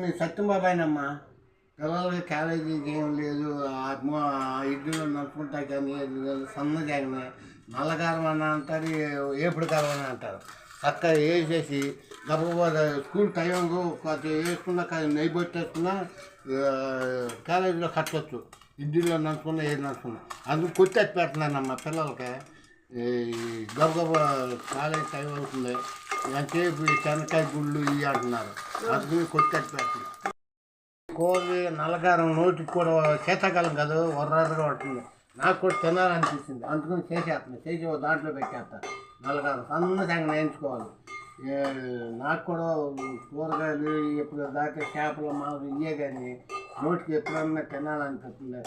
మీ సత్యంబాబాయినమ్మా? పిల్లలకి కాలేజీకి ఏం లేదు ఆత్మ ఇడ్లీలో నడుచుకుంటా కానీ ఏది లేదు సన్న అని అంటారు ఏపుడు కారం అని అంటారు. చక్కగా వేసేసి గబగబా స్కూల్ టైంకు వేసుకున్నా కానీ నెయ్యి పెట్టేసుకున్నా కాలేజీలో కట్టవచ్చు ఇడ్లీలో నడుచుకున్నా ఏది నడుచుకున్నా అందుకు కొట్టేసి పెడుతున్నానమ్మా పిల్లలకి. ఈ గబగబా కాలేజ్ టైం అవుతుంది. అంటే శనకాయ గుళ్ళు ఇవి అంటున్నారు. అందుకని కొట్టేసి కోవి కోరి నల్లగారం నోటికి కూడా శీతాకాలం కదా వర్రగా ఉంటుంది నాకు కూడా తినాలనిపిస్తుంది. అందుకని చేసేస్తాను. చేసి ఓ దాంట్లో పెట్టేస్తాను. నల్లగారం సన్నసంగా నేర్చుకోవాలి నాకు కూడా కూరగాయలు ఎప్పుడు దాకా చేపలు మామూలు ఇయ్యే కానీ నోటికి ఎప్పుడన్నా తినాలనిపిస్తుంది.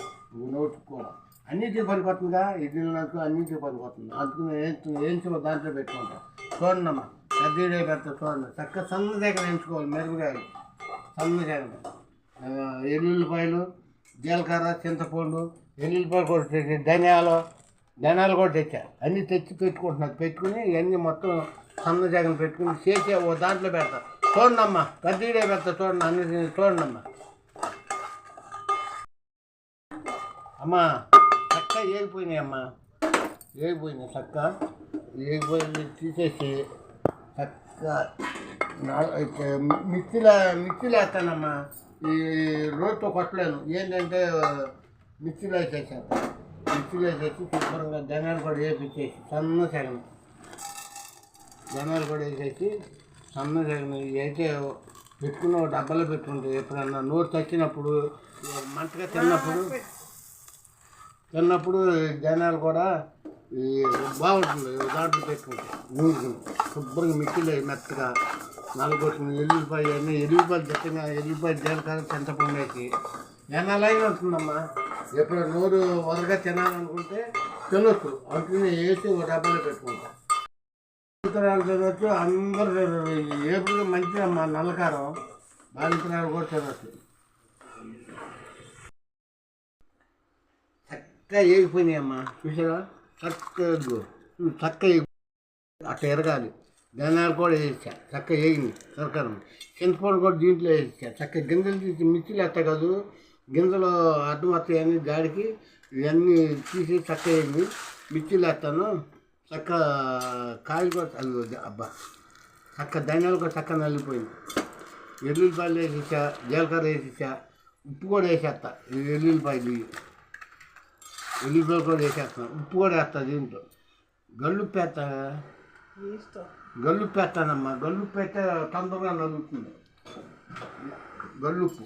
నోటికి కూడా. అన్నిటికీ పనికొస్తుందిగా. ఇడ్లీ నాకు అన్నిటికీ పనికొస్తుంది. అందుకని ఏం ఏం దాంట్లో పెట్టుకుంటాను. చూడండమ్మా. పెద్ద పెడతా చూడండి చక్కగా సన్న దగ్గర వేయించుకోవాలి మెరుగుగాయలు సన్న దగ్గర ఎల్లుల్లిపాయలు జీలకర్ర చింతపండు ఎల్లుల్లిపాయలు కూడా తెచ్చి ధనియాలు ధనియాలు కూడా తెచ్చా. అన్నీ తెచ్చి పెట్టుకుంటున్నారు పెట్టుకుని ఇవన్నీ మొత్తం సన్న జగన్ పెట్టుకుని చేసి ఓ దాంట్లో పెడతా. చూడండి అమ్మా పెడతా చూడండి అన్ని చూడండి అమ్మా అమ్మా చక్క ఏగిపోయినాయి అమ్మా ఏగిపోయినాయి చక్క. ఏగిపోయి తీసేసి మిక్సీలో మిక్సీలో వేస్తానమ్మా ఈ రోడ్తో కొట్టలేను. ఏంటంటే మిక్సీలో వేసేసాను మిక్సీలో వేసేసి శుభ్రంగా ధనియాలు కూడా వేపించేసి సన్న సగం ధనియాలు కూడా వేసేసి సన్న సగం అయితే పెట్టుకున్న డబ్బాలో పెట్టుకుంటే ఎప్పుడన్నా నోరు తచ్చినప్పుడు మంటగా తిన్నప్పుడు తిన్నప్పుడు ధనియాలు కూడా ఈ బాగుంటుంది దాంట్లో పెట్టుకుంటే శుభ్రంగా మిక్సీలో మెత్తగా నలగొట్టిన ఎల్లిపాయ అన్నీ ఎల్లుల్లిపాయ దట్టంగా ఎల్లుల్లిపాయ జీలకర్ర చింతపండు వేసి ఎన్నలైనా ఉంటుందమ్మా ఎప్పుడు నోరు వరగా తినాలనుకుంటే తినొచ్చు. అట్లనే వేసి ఒక డబ్బాలో పెట్టుకుంటాం. బాలింతరాలు తినొచ్చు అందరూ ఏపుడు మంచిదమ్మా నల్లకారం. బాలింతరాలు కూడా తినొచ్చు. చక్కగా వేగిపోయినాయమ్మా చూసారా చక్కగా చక్కగా అట్లా ఎరగాలి. ధనాలు కూడా వేసా చక్కగా వేగింది సరకారం చింతపండు కూడా దీంట్లో వేసా చక్కగా గింజలు తీసి మిర్చిలు ఎత్త కాదు గింజలు అడ్డం వస్తాయి గాడికి ఇవన్నీ తీసి చక్క వేగింది మిర్చిలు వేస్తాను. చక్క కాయలు కూడా అది అబ్బా. చక్క ధనియాలు కూడా చక్కగా నల్లిపోయింది ఎల్లుల్లిపాయలు వేసేసా జీలకర్ర వేసేసా ఉప్పు కూడా వేసేస్తా. ఎల్లుల్లిపాయలు ఇవి. ఎల్లుల్లిపాయలు కూడా వేసేస్తాను ఉప్పు కూడా వేస్తా దీంట్లో గల్లుప్పు వేస్తా గల్లుప్పు అయితే తొందరగా నలుగుతుంది. గల్లుప్పు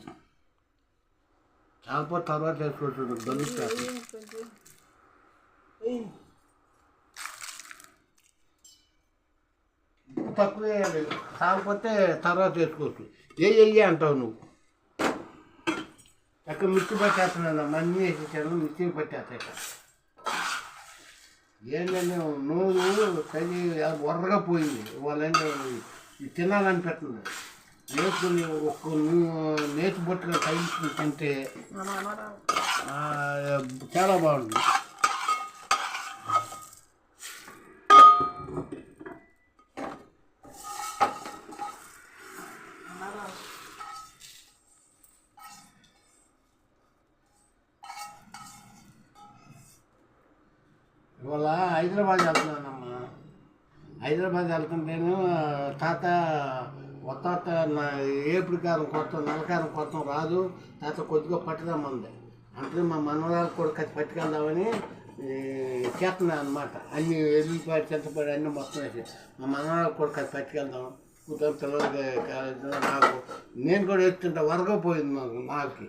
చాలపో తర్వాత వేసుకోవచ్చు గల్లుప్పు వేస్తాను ఉప్పు తక్కువ వేయాలి. కాకపోతే తర్వాత వేసుకోవచ్చు. ఏ వెయ్యి అంటావు నువ్వు? అక్కడ మిర్చి పట్టేస్తున్నాను అన్నీ వేసేసాను మిర్చి పట్టేస్తాయి ఏంటంటే నూనె తగి వరగా పోయింది వాళ్ళంటే ఇది తినాలనిపిస్తుంది నేర్చుకుని ఒక్క నేతి బొట్టుగా తగిలించుకుని తింటే చాలా బాగుంది ఇవాళ హైదరాబాద్ వెళ్తున్నానమ్మా. హైదరాబాద్ వెళ్తుంటేను తాత తాత నా ఏపుడు కారం కొత్త నలకారం కొత్త రాదు. తాత కొద్దిగా పట్టుదామంది అంటే మా మనవరాలు కూడా కట్టి పట్టుకెళ్దామని చేస్తున్నాను అనమాట అన్ని ఎల్లిపాయ చింతపడి అన్ని మొత్తం వేసి. మా మనవరాలు కూడా కట్టి పట్టుకెళ్దాం. కూతురు పిల్లలకి నాకు. నేను కూడా ఎత్తుంటా వరకపోయింది నాకు నాకి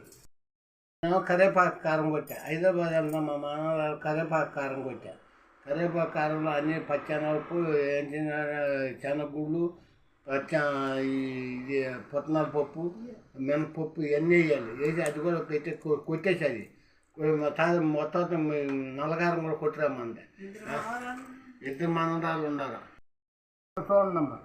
మేము కరేపాకు కారం కొట్టా. హైదరాబాద్ వెళ్దాం మా మనవరాలు కరేపాకు కారం కొట్టా. కరేపాకారంలో అన్ని పచ్చనపు ఎంచిన శనగగుళ్ళు పచ్చ ఈ- ఇది పుట్నాల పప్పు మినపప్పు ఇవన్నీ వేయాలి. వేసి అది కూడా పెట్టి కొట్టేసి అది మొత్తం నల్లగారం కూడా కొట్టురామంది ఇద్దరు మనరాలు ఉన్నారు చూడండమ్మా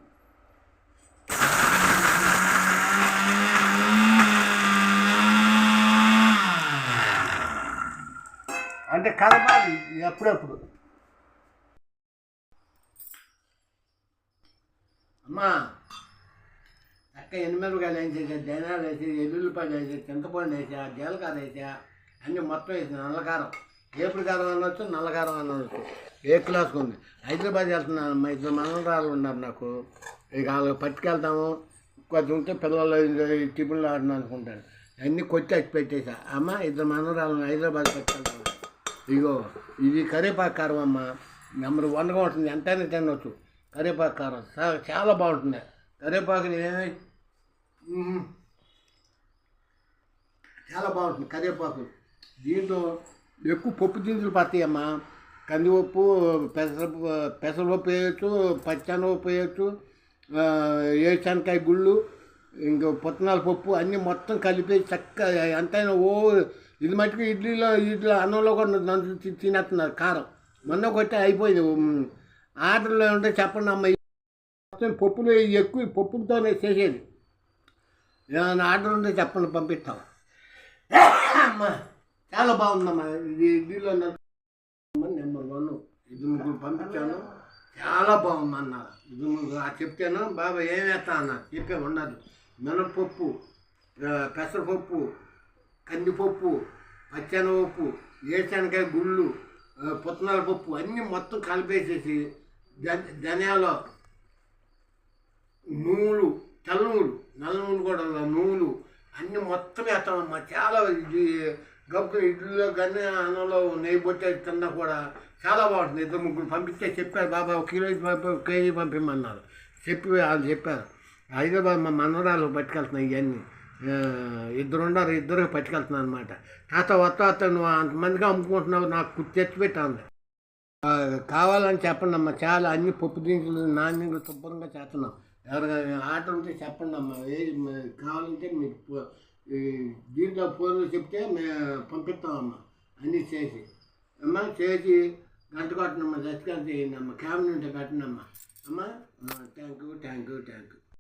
అంటే కలపాలి ఎప్పుడప్పుడు? అమ్మా చక్క ఎనిమిరకాయలు వేసేసా జనాలు వేసి ఎల్లుల్లిపాయలు వేసి చింతపండు వేసా జీలకార వేసా అన్నీ మొత్తం వేసి నల్లకారం ఏపుడు కారం అనొచ్చు నల్లకారం అనొచ్చు ఏ క్లాస్కి ఉంది? హైదరాబాద్ వెళ్తున్నాను మా ఇద్దరు మనరాలు ఉన్నారు నాకు. ఇక వాళ్ళు పట్టుకెళ్తాము. కొంచెం ఉంటే పిల్లలు టిఫిన్లు ఆడిన అనుకుంటాను అన్నీ కొట్టి వచ్చి పెట్టేసా. అమ్మ ఇద్దరు మనవరాలను హైదరాబాద్ పట్టుకెళ్తాము. ఇగో ఇది కరివేపాకు కారం అమ్మ. నెంబర్ వన్గా ఉంటుంది ఎంతైనా తినవచ్చు కరివేపాకు కారం. చాలా బాగుంటుంది. కరివేపాకుని ఏమి చాలా బాగుంటుంది కరివేపాకు దీంట్లో ఎక్కువ పప్పు దినుసులు పడతాయమ్మా. కందిపప్పు పెసరపప్పు పెసరపప్పు వేయచ్చు పచ్చనపప్పు వేయచ్చు ఏరుశనకాయ గుళ్ళు ఇంకా పుట్నాల పప్పు అన్నీ మొత్తం కలిపి చక్క ఎంతైనా ఓ ఇది మట్టుకు ఇడ్లీలో ఇడ్లీ అన్నంలో కూడా నంచు తినేస్తున్నారు కారం. మొన్న కొట్టి అయిపోయింది ఆర్డర్లో ఉంటే చెప్పండి అమ్మ. మొత్తం పప్పులు ఎక్కువ పప్పులతోనే చేసేది. ఏమైనా ఆర్డర్ ఉంటే చెప్పండి పంపిస్తాం అమ్మా చాలా బాగుందమ్మా. ఇది ఇడ్లీలో నెంబర్ వన్. ఇది ముగ్గురు పంపించాను. చాలా బాగుంది అన్నారు ఇది ముగ్గురు చెప్తాను. బాబా ఏం వేస్తా అన్నారు చెప్పే ఉండదు. మినపప్పు పెసరపప్పు కందిపప్పు పచ్చనపప్పు ఏరుశనకాయ గుళ్ళు పుత్తనాల పప్పు అన్నీ మొత్తం కలిపేసేసి ధనియాలు నూలు తెల్ల నూలు నల్ల నూలు కూడా ఉన్న నూలు. అన్నీ మొత్తం వేస్తామమ్మా చాలా ఇది గప్పు ఇడ్లీలో కానీ అన్నంలో నెయ్యి పొట్టే తిన్నా కూడా చాలా బాగుంటుంది. ఇద్దరు ముగ్గురు పంపిస్తే చెప్పారు బాబా ఒక కిలో కేజీ పంపిమ్మన్నారు. చెప్పి వాళ్ళు చెప్పారు. హైదరాబాద్ మా మనవరాలు పట్టుకెళ్తున్నాయి ఇవన్నీ. ఇద్దరు ఉన్నారు ఇద్దరు పట్టుకెళ్తున్నాను అనమాట తాత వత్త నువ్వు అంతమందిగా అమ్ముకుంటున్నావు నాకు తెచ్చిపెట్టాను ఆ, కావాలని చెప్పండి అమ్మా చాలా అన్ని పప్పు దినుసులు నాణ్యంగా శుభ్రంగా చేస్తున్నాం. ఎవరికైనా ఆట ఉంటే చెప్పండి అమ్మా ఏది కావాలంటే మీకు పో- దీంట్లో ఫోన్లో చెప్తే మేము పంపిస్తామమ్మా. అన్నీ చేసి. అమ్మా చేసి గంట కొట్టనమ్మా. దశకాలు చేయండి అమ్మా క్యాబిన్ ఉంటే కట్టనమ్మా. అమ్మా thank you thank you thank you